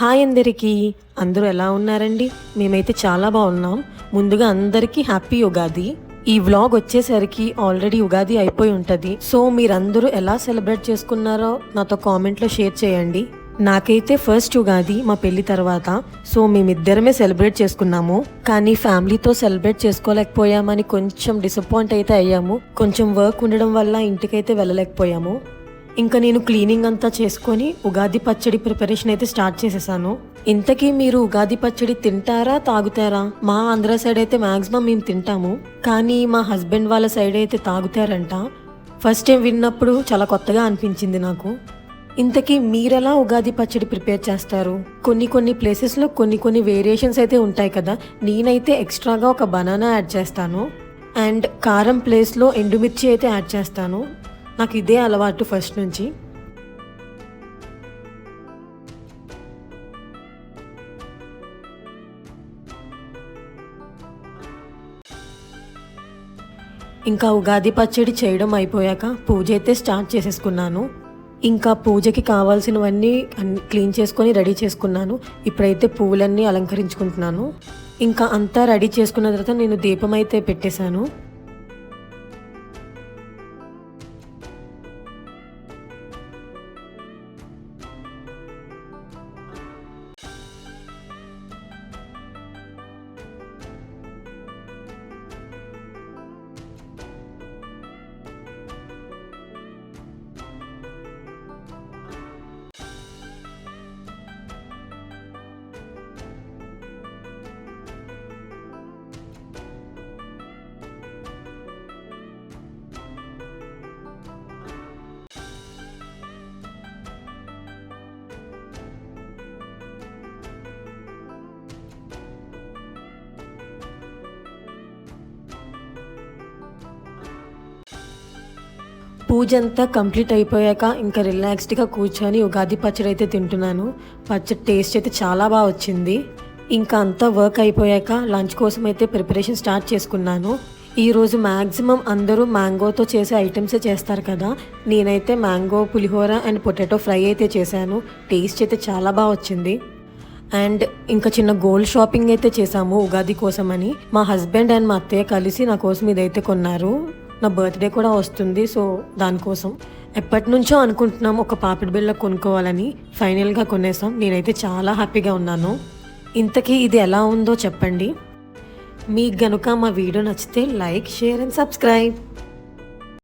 Hi అందరికీ. అందరూ ఎలా ఉన్నారండి? మేమైతే చాలా బాగున్నాం. ముందుగా అందరికీ హ్యాపీ ఉగాది. ఈ వ్లాగ్ వచ్చేసరికి ఆల్రెడీ ఉగాది అయిపోయి ఉంటుంది. సో మీరందరూ ఎలా సెలబ్రేట్ చేసుకున్నారో నాతో కామెంట్లో షేర్ చేయండి. నాకైతే ఫస్ట్ ఉగాది మా పెళ్ళి తర్వాత. సో మేమిద్దరమే సెలబ్రేట్ చేసుకున్నాము. కానీ ఫ్యామిలీతో సెలబ్రేట్ చేసుకోలేకపోయామని కొంచెం డిసప్పాయింట్ అయితే అయ్యాము. కొంచెం వర్క్ ఉండడం వల్ల ఇంటికైతే వెళ్ళలేకపోయాము. ఇంకా నేను క్లీనింగ్ అంతా చేసుకొని ఉగాది పచ్చడి ప్రిపరేషన్ అయితే స్టార్ట్ చేసేసాను. ఇంతకీ మీరు ఉగాది పచ్చడి తింటారా తాగుతారా? మా ఆంధ్ర సైడ్ అయితే మాక్సిమం మేము తింటాము. కానీ మా హస్బెండ్ వాళ్ళ సైడ్ అయితే తాగుతారంట. ఫస్ట్ టైం విన్నప్పుడు చాలా కొత్తగా అనిపించింది నాకు. ఇంతకీ మీరెలా ఉగాది పచ్చడి ప్రిపేర్ చేస్తారు? కొన్ని కొన్ని ప్లేసెస్లో కొన్ని కొన్ని వేరియేషన్స్ అయితే ఉంటాయి కదా నేనైతే ఎక్స్ట్రాగా ఒక బనానా యాడ్ చేస్తాను. అండ్ కారం ప్లేస్లో ఎండుమిర్చి అయితే యాడ్ చేస్తాను. నాకు ఇదే అలవాటు ఫస్ట్ నుంచి. ఇంకా ఉగాది పచ్చడి చేయడం అయిపోయాక పూజ అయితే స్టార్ట్ చేసేసుకున్నాను. ఇంకా పూజకి కావాల్సినవన్నీ క్లీన్ చేసుకొని రెడీ చేసుకున్నాను. ఇప్పుడైతే పువ్వులన్నీ అలంకరించుకుంటున్నాను. ఇంకా అంతా రెడీ చేసుకున్న తర్వాత నేను దీపం అయితే పెట్టేశాను. పూజ అంతా కంప్లీట్ అయిపోయాక ఇంకా రిలాక్స్డ్గా కూర్చొని ఉగాది పచ్చడి అయితే తింటున్నాను. పచ్చడి టేస్ట్ అయితే చాలా బాగా వచ్చింది. ఇంకా అంతా వర్క్ అయిపోయాక లంచ్ కోసం అయితే ప్రిపరేషన్ స్టార్ట్ చేసుకున్నాను. ఈరోజు మ్యాక్సిమం అందరూ మ్యాంగోతో చేసే ఐటమ్సే చేస్తారు కదా. నేనైతే mango pulihora and potato fry అయితే చేశాను. టేస్ట్ అయితే చాలా బాగా వచ్చింది. అండ్ ఇంకా చిన్న గోల్డ్ షాపింగ్ అయితే చేసాము ఉగాది కోసమని. మా హస్బెండ్ అండ్ మా అత్తయ్య కలిసి నా కోసం ఇదైతే కొన్నారు. నా బర్త్డే కూడా వస్తుంది సో దానికోసం ఎప్పటి నుంచో అనుకుంటున్నాం ఒక పాపిడి బిళ్ళ కొనుక్కోవాలని. ఫైనల్గా కొనేసాం. నేనైతే చాలా హ్యాపీగా ఉన్నాను. ఇంతకీ ఇది ఎలా ఉందో చెప్పండి. మీకు గనుక మా వీడియో నచ్చితే లైక్ షేర్ అండ్ సబ్స్క్రైబ్.